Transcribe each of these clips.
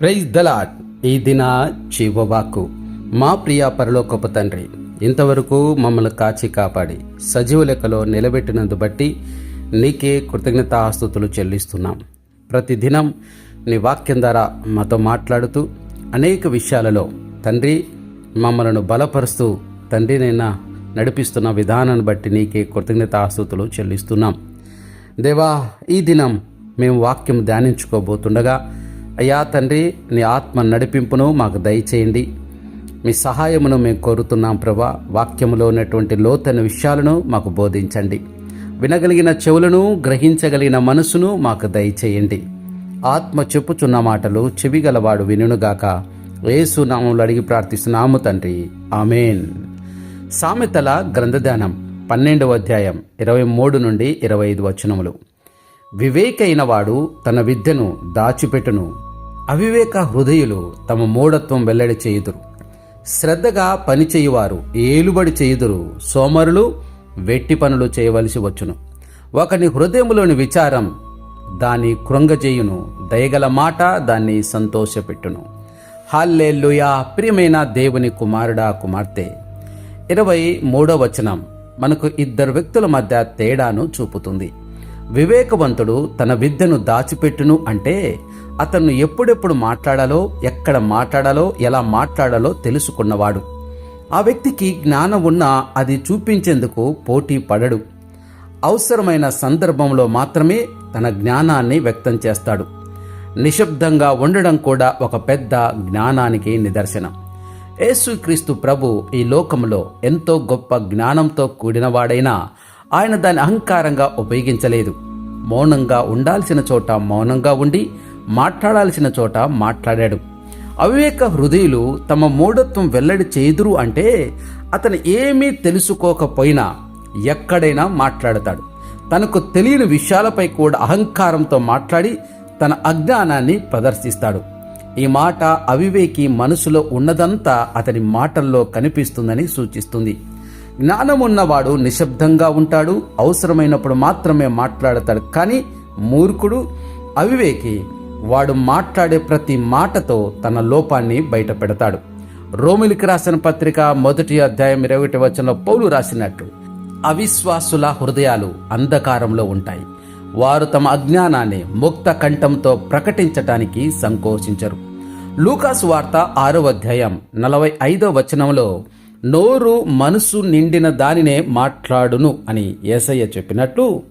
Praise the Lord ఈ దిన జీవవాకు మా ప్రియ పరలోకపు తండ్రి ఇంతవరకు మమ్మల్ని కాచి కాపాడి సజీవ లెక్కలో నిలబెట్టినందు బట్టి నీకే కృతజ్ఞతాస్తుతులు చెల్లిస్తున్నాం. ప్రతిదినం నీ వాక్యం ద్వారా మాతో మాట్లాడుతూ అనేక విషయాలలో తండ్రి మమ్మలను బలపరుస్తూ తండ్రినైనా నడిపిస్తున్న విధానాన్ని బట్టి నీకే కృతజ్ఞతాస్తుతులు చెల్లిస్తున్నాం. దేవా ఈ దినం మేము వాక్యం ధ్యానించుకోబోతుండగా అయ్యా తండ్రి నీ ఆత్మ నడిపింపును మాకు దయచేయండి. మీ సహాయమును మేము కోరుతున్నాం ప్రభా. వాక్యములో ఉన్నటువంటి లోతైన విషయాలను మాకు బోధించండి. వినగలిగిన చెవులను గ్రహించగలిగిన మనసును మాకు దయచేయండి. ఆత్మ చెప్పుచున్న మాటలు చెవిగలవాడు వినుగాక ఏసు నామములు అడిగి ప్రార్థిస్తున్నాము తండ్రి. ఆమెన్. సామెతల గ్రంథధ్యానం పన్నెండవ అధ్యాయం ఇరవై మూడు నుండి ఇరవై ఐదు వచనములు. వివేకైన వాడు తన విద్యను దాచిపెట్టును. అవివేక హృదయులు తమ మూఢత్వం వెల్లడి చేయుదురు. శ్రద్ధగా పనిచేయువారు ఏలుబడి చేయుదురు. సోమరులు వెట్టి పనులు చేయవలసి వచ్చును. ఒకని హృదయములోని విచారం దాని కృంగజేయును. దయగల మాట దాన్ని సంతోషపెట్టును. హాల్లెల్లుయా ప్రియమైన దేవుని కుమారుడా కుమార్తె! ఇరవై మూడో వచనం మనకు ఇద్దరు వ్యక్తుల మధ్య తేడాను చూపుతుంది. వివేకవంతుడు తన విద్యను దాచిపెట్టును అంటే అతను ఎప్పుడెప్పుడు మాట్లాడాలో ఎక్కడ మాట్లాడాలో ఎలా మాట్లాడాలో తెలుసుకున్నవాడు. ఆ వ్యక్తికి జ్ఞానం ఉన్నా అది చూపించేందుకు పోటీ పడడు. అవసరమైన సందర్భంలో మాత్రమే తన జ్ఞానాన్ని వ్యక్తం చేస్తాడు. నిశ్శబ్దంగా ఉండడం కూడా ఒక పెద్ద జ్ఞానానికి నిదర్శనం. యేసుక్రీస్తు ప్రభు ఈ లోకంలో ఎంతో గొప్ప జ్ఞానంతో కూడినవాడైనా ఆయన దాని అహంకారంగా ఉపయోగించలేదు. మౌనంగా ఉండాల్సిన చోట మౌనంగా ఉండి మాట్లాడాల్సిన చోట మాట్లాడాడు. అవివేక హృదయులు తమ మూఢత్వం వెల్లడి చేదురు అంటే అతను ఏమీ తెలుసుకోకపోయినా ఎక్కడైనా మాట్లాడతాడు. తనకు తెలియని విషయాలపై కూడా అహంకారంతో మాట్లాడి తన అజ్ఞానాన్ని ప్రదర్శిస్తాడు. ఈ మాట అవివేకి మనసులో ఉన్నదంతా అతని మాటల్లో కనిపిస్తుందని సూచిస్తుంది. జ్ఞానం ఉన్నవాడు నిశ్శబ్దంగా ఉంటాడు అవసరమైనప్పుడు మాత్రమే మాట్లాడతాడు. కానీ మూర్ఖుడు అవివేకి వాడు మాట్లాడే ప్రతి మాటతో తన లోపాన్ని బయట పెడతాడు రోమిలికి రాసిన పత్రిక మొదటి అధ్యాయం ఇరవై ఒకటి వచనంలో పౌలు రాసినట్టు అవిశ్వాసుల హృదయాలు అంధకారంలో ఉంటాయి. వారు తమ అజ్ఞానాన్ని ముక్త కంఠంతో ప్రకటించటానికి సంకోచించరు. లూకాసు వార్త ఆరో అధ్యాయం నలభై ఐదో వచనంలో నోరు మనసు నిండిన దానినే మాట్లాడును అని ఏసయ్య చెప్పినట్లు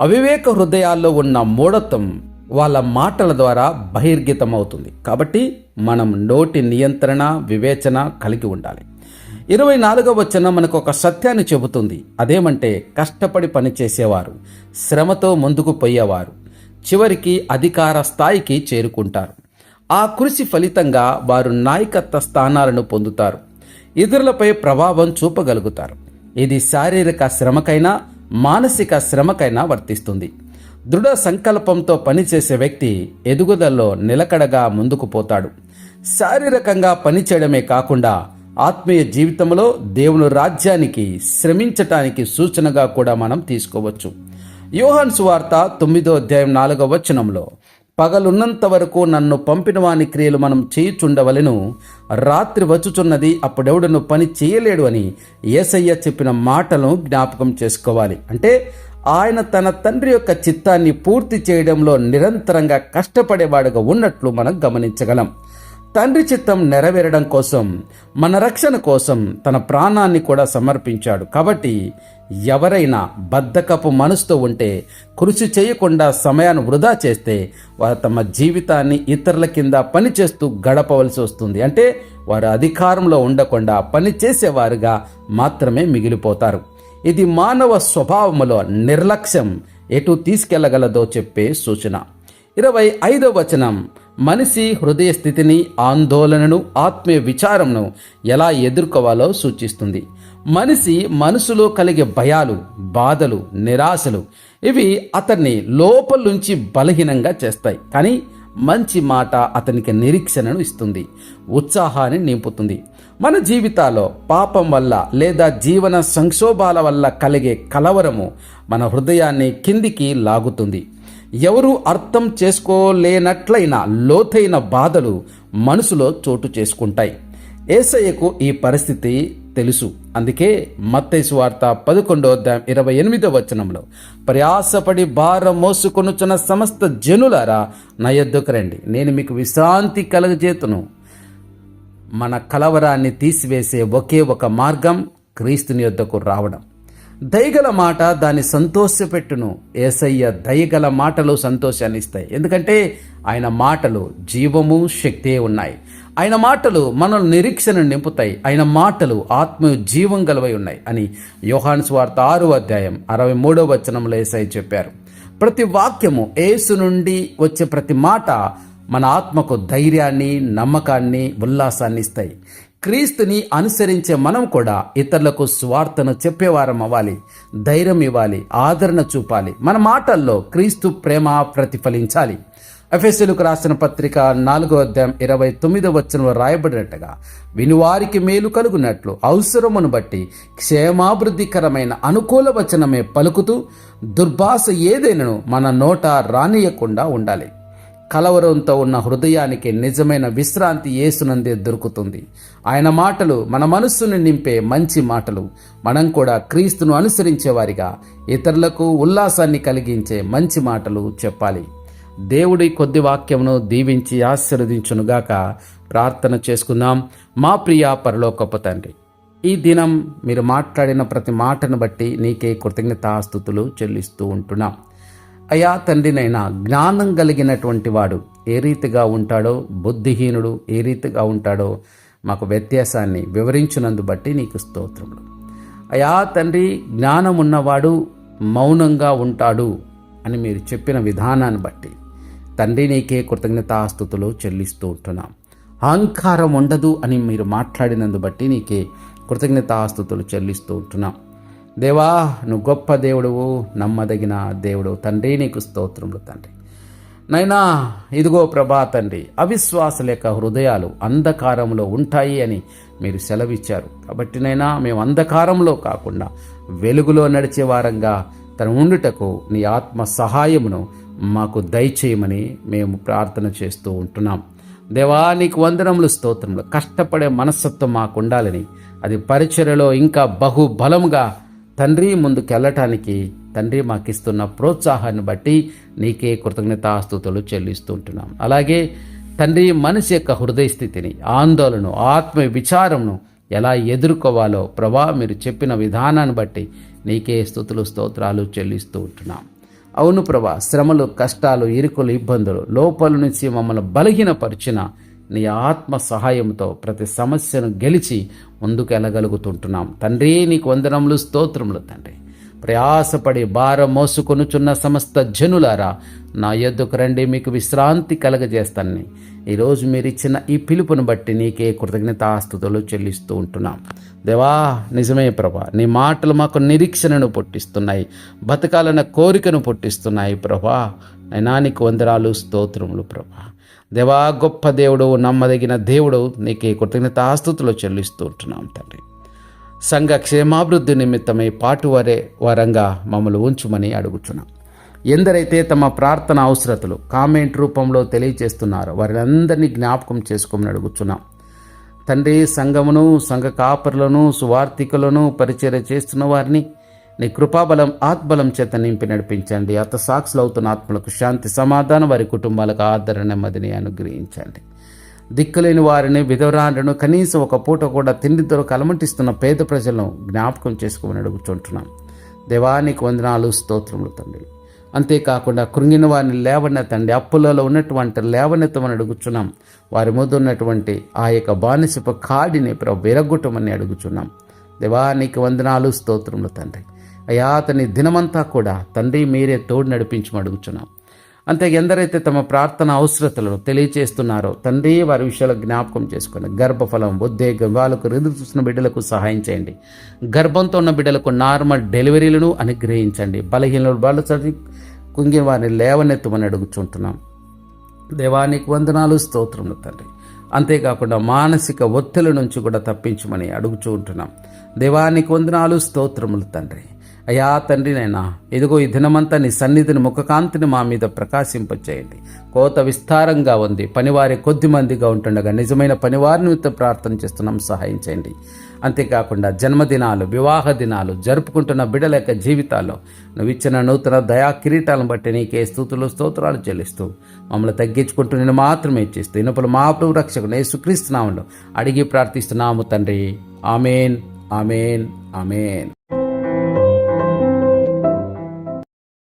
అవివేక హృదయాల్లో ఉన్న మూఢత్వం వాళ్ళ మాటల ద్వారా బహిర్గతమవుతుంది. కాబట్టి మనం నోటి నియంత్రణ వివేచన కలిగి ఉండాలి. ఇరవై నాలుగవ వచ్చిన మనకు ఒక సత్యాన్ని చెబుతుంది. అదేమంటే కష్టపడి పనిచేసేవారు శ్రమతో ముందుకు పోయేవారు చివరికి అధికార స్థాయికి చేరుకుంటారు. ఆ కృషి ఫలితంగా వారు నాయకత్వ స్థానాలను పొందుతారు. ఇతరులపై ప్రభావం చూపగలుగుతారు. ఇది శారీరక శ్రమకైనా మానసిక శ్రమకైనా వర్తిస్తుంది. దృఢ సంకల్పంతో పనిచేసే వ్యక్తి ఎదుగుదలలో నిలకడగా ముందుకు పోతాడు. శారీరకంగా పనిచేయడమే కాకుండా ఆత్మీయ జీవితంలో దేవుని రాజ్యానికి శ్రమించటానికి సూచనగా కూడా మనం తీసుకోవచ్చు. యోహాన్ సువార్త తొమ్మిదో అధ్యాయం నాలుగవ వచనంలో పగలున్నంత వరకు నన్ను పంపిన వాని క్రియలు మనం చేయుచుండవలెను. రాత్రి వచ్చుచున్నది అప్పుడెవడను పని చేయలేడు అని ఏసయ్య చెప్పిన మాటలను జ్ఞాపకం చేసుకోవాలి. అంటే ఆయన తన తండ్రి యొక్క చిత్తాన్ని పూర్తి చేయడంలో నిరంతరంగా కష్టపడేవాడుగా ఉన్నట్లు మనం గమనించగలం. తండ్రి చిత్తం నెరవేరడం కోసం మన రక్షణ కోసం తన ప్రాణాన్ని కూడా సమర్పించాడు. కాబట్టి ఎవరైనా బద్ధకపు మనసుతో ఉంటే కృషి చేయకుండా సమయాన్ని వృధా చేస్తే వారు తమ జీవితాన్ని ఇతరుల కింద పనిచేస్తూ గడపవలసి వస్తుంది. అంటే వారు అధికారంలో ఉండకుండా పని చేసేవారుగా మాత్రమే మిగిలిపోతారు. ఇది మానవ స్వభావములో నిర్లక్ష్యం. ఎటు తీసుకెళ్ళగలదో చెప్పే సూచన. ఇరవై ఐదో వచనం. మనిషి హృదయ స్థితిని ఆందోళనను ఆత్మీయ విచారంను ఎలా ఎదుర్కోవాలో సూచిస్తుంది. మనిషి మనసులో కలిగే భయాలు బాధలు నిరాశలు ఇవి అతన్ని లోపల నుంచి బలహీనంగా చేస్తాయి. కానీ మంచి మాట అతనికి నిరీక్షణను ఇస్తుంది. ఉత్సాహాన్ని నింపుతుంది. మన జీవితాల్లో పాపం వల్ల లేదా జీవన సంక్షోభాల వల్ల కలిగే కలవరము మన హృదయాన్ని కిందికి లాగుతుంది. ఎవరు అర్థం చేసుకోలేనట్లయిన లోతైన బాధలు మనసులో చోటు చేసుకుంటాయి. ఏసయ్యకు ఈ పరిస్థితి తెలుసు. అందుకే మత్తైసు వార్త పదకొండో అధ్యాయం ఇరవై ఎనిమిదో వచనంలో ప్రయాసపడి భారం మోసుకొనుచున్న సమస్త జనులారా నా ఎద్దుకు రండి. నేను మీకు విశ్రాంతి కలగజేతును. మన కలవరాన్ని తీసివేసే ఒకే ఒక మార్గం క్రీస్తుని యొద్దకు రావడం. దయగల మాట దాన్ని సంతోషపెట్టును. ఏసయ్య దయగల మాటలు సంతోషాన్ని ఇస్తాయి ఎందుకంటే ఆయన మాటలు జీవము శక్తి ఉన్నాయి. ఆయన మాటలు మనల్ని నిరీక్షణ నింపుతాయి. ఆయన మాటలు ఆత్మ జీవం గలవై ఉన్నాయి అని యోహాన్ వార్త ఆరు అధ్యాయం అరవై మూడో వచనంలో ఏసై చెప్పారు. ప్రతి వాక్యము ఏసు నుండి వచ్చే ప్రతి మాట మన ఆత్మకు ధైర్యాన్ని నమ్మకాన్ని ఉల్లాసాన్ని ఇస్తాయి. క్రీస్తుని అనుసరించే మనం కూడా ఇతరులకు స్వార్థను చెప్పేవారం అవ్వాలి ధైర్యం ఇవ్వాలి ఆదరణ చూపాలి. మన మాటల్లో క్రీస్తు ప్రేమ ప్రతిఫలించాలి. ఎఫ్ఎస్సీలకు రాసిన పత్రిక నాలుగో అధ్యాయం ఇరవై తొమ్మిదో వచ్చిన రాయబడినట్టుగా వినివారికి మేలు కలుగునట్లు అవసరమును బట్టి క్షేమాభివృద్ధికరమైన అనుకూల వచనమే పలుకుతూ దుర్భాష ఏదైనను మన నోట రానియకుండా ఉండాలి. కలవరంతో ఉన్న హృదయానికి నిజమైన విశ్రాంతి ఏసునందే దొరుకుతుంది. ఆయన మాటలు మన మనస్సును నింపే మంచి మాటలు. మనం కూడా క్రీస్తును అనుసరించేవారిగా ఇతరులకు ఉల్లాసాన్ని కలిగించే మంచి మాటలు చెప్పాలి. దేవుడి కొద్ది వాక్యమును దీవించి ఆశీర్వదించునుగాక ప్రార్థన చేసుకుందాం. మా ప్రియ పరలోకపు తండ్రి ఈ దినం మీరు మాట్లాడిన ప్రతి మాటను బట్టి నీకే కృతజ్ఞతాస్థుతులు చెల్లిస్తూ ఉంటున్నాం. అయా తండ్రినైనా జ్ఞానం కలిగినటువంటి వాడు ఏ రీతిగా ఉంటాడో బుద్ధిహీనుడు ఏ రీతిగా ఉంటాడో మాకు వ్యత్యాసాన్ని వివరించినందు బట్టి నీకు స్తోత్రములు. అయా తండ్రి జ్ఞానం ఉన్నవాడు మౌనంగా ఉంటాడు అని మీరు చెప్పిన విధానాన్ని బట్టి తండ్రి నీకే కృతజ్ఞతాస్థుతులు చెల్లిస్తూ ఉంటున్నాం. అహంకారం ఉండదు అని మీరు మాట్లాడినందు బట్టి నీకే కృతజ్ఞతాస్థుతులు చెల్లిస్తూ ఉంటున్నాం. దేవా నువ్వు గొప్ప దేవుడువు నమ్మదగిన దేవుడు తండ్రి నీకు స్తోత్రములు తండ్రి. నైనా ఇదిగో ప్రభా తండ్రి అవిశ్వాస లేక హృదయాలు అంధకారంలో ఉంటాయి అని మీరు సెలవిచ్చారు. కాబట్టి నైనా మేము అంధకారంలో కాకుండా వెలుగులో నడిచే వారంగా తన ఉండుటకు నీ ఆత్మ సహాయమును మాకు దయచేయమని మేము ప్రార్థన చేస్తూ ఉంటున్నాం. దేవా నీకు వందనములు స్తోత్రములు. కష్టపడే మనస్తత్వం మాకు ఉండాలని అది పరిచర్యలో ఇంకా బహుబలముగా తండ్రి ముందుకెళ్ళటానికి తండ్రి మాకిస్తున్న ప్రోత్సాహాన్ని బట్టి నీకే కృతజ్ఞతాస్తుతులు చెల్లిస్తుంటున్నాం అలాగే తండ్రి మనిషి యొక్క హృదయ స్థితిని ఆందోళన ఆత్మ విచారంను ఎలా ఎదుర్కోవాలో ప్రభా మీరు చెప్పిన విధానాన్ని బట్టి నీకే స్థుతులు స్తోత్రాలు చెల్లిస్తూ ఉంటున్నాం. అవును ప్రభా శ్రమలు కష్టాలు ఇరుకులు ఇబ్బందులు లోపల నుంచి మమ్మల్ని బలహీనపరిచిన నీ ఆత్మ సహాయంతో ప్రతి సమస్యను గెలిచి ముందుకు వెళ్ళగలుగుతుంటున్నాం తండ్రి నీకు వందనములు స్తోత్రములు తండ్రి. ప్రయాసపడి భారం మోసుకొనుచున్న సమస్త జనులారా నా యొద్దకు రండి మీకు విశ్రాంతి కలగజేస్తాను ఈరోజు మీరు ఇచ్చిన ఈ పిలుపును బట్టి నీకే కృతజ్ఞతాస్తుతులు చెల్లిస్తూ ఉంటున్నాం. దేవా నిజమే ప్రభా నీ మాటలు మాకు నిరీక్షణను పుట్టిస్తున్నాయి బతకాలన్న కోరికను పుట్టిస్తున్నాయి ప్రభా. నైనానికి వందరాలు స్తోత్రములు ప్రభా. దేవా గొప్ప దేవుడు నమ్మదగిన దేవుడు నీకే కృతజ్ఞతాస్తుతులు చెల్లిస్తూ ఉంటున్నాం తండ్రి. సంఘ క్షేమాభివృద్ధి నిమిత్తమై పాటువరే వరంగా మమ్మల్ని ఉంచుమని అడుగుచున్నాం. ఎందరైతే తమ ప్రార్థన అవసరతలు కామెంట్ రూపంలో తెలియజేస్తున్నారో వారిని జ్ఞాపకం చేసుకోమని అడుగుతున్నాం తండ్రి సంఘమును సంఘ కాపరులను సువార్థికులను పరిచర్య చేస్తున్న వారిని నీ కృపాబలం ఆత్బలం చేత నింపి నడిపించండి. అత సాక్షులవుతున్న ఆత్మలకు శాంతి సమాధానం వారి కుటుంబాలకు ఆదరణ నెమ్మదిని అనుగ్రహించండి. దిక్కులేని వారిని విధవరాలను కనీసం ఒక పూట కూడా తిండి దొరక అలమటిస్తున్న పేద ప్రజలను జ్ఞాపకం చేసుకోమని అడుగుతుంటున్నాం దేవానికి వందనాలు స్తోత్రములు తండ్రి. అంతేకాకుండా కృంగిన వారిని లేవనెత్తండి అప్పులలో ఉన్నటువంటి లేవనెత్తమని అడుగుచున్నాం. వారి ముందు ఉన్నటువంటి ఆ యొక్క బానిసపు కాడిని ప్రభు విరగొట్టమని అడుగుచున్నాం. దేవానికి వందనాలు స్తోత్రములు తండ్రి. అయా అతని దినమంతా కూడా తండ్రి మీరే తోడు నడిపించమని అడుగుచున్నాం. అంతే ఎందరైతే తమ ప్రార్థన అవసరతలను తెలియచేస్తున్నారో తండ్రి వారి విషయాలు జ్ఞాపకం చేసుకుని గర్భఫలం ఉద్వేగం వాళ్ళకు ఎదురు చూసిన బిడ్డలకు సహాయం చేయండి. గర్భంతో ఉన్న బిడ్డలకు నార్మల్ డెలివరీలను అనుగ్రహించండి. బలహీనలు వాళ్ళు చదివి కుంగిన వారిని లేవనెత్తమని అడుగుచుంటున్నాం. దేవానికి వందనాలు స్తోత్రములు తండ్రి. అంతేకాకుండా మానసిక ఒత్తిడి నుంచి కూడా తప్పించమని అడుగుచూ ఉంటున్నాం దేవానికి వందనాలు స్తోత్రములు తండ్రి. అయా తండ్రి నైనా ఇదిగో ఈ దినమంతా నీ సన్నిధిని ముఖకాంతిని మా మీద ప్రకాశింపచేయండి. కోత విస్తారంగా ఉంది. పనివారి కొద్ది మందిగా ఉంటుండగా నిజమైన పనివారి నిమిత్తం ప్రార్థన చేస్తున్నాం. సహాయం చేయండి. అంతేకాకుండా జన్మదినాలు వివాహ దినాలు జరుపుకుంటున్న బిడ్డల యొక్క జీవితాల్లో నువ్వు ఇచ్చిన నూతన దయా కిరీటాలను బట్టి నీకే స్థుతులు స్తోత్రాలు చెల్లిస్తూ మమ్మల్ని తగ్గించుకుంటూ నేను మాత్రమే ఇచ్చిస్తూ ఇనప్పుడు మా ప్రభు రక్షకుడు సుక్రీస్తున్నాములు అడిగి ప్రార్థిస్తున్నాము తండ్రి. Amen amen amen.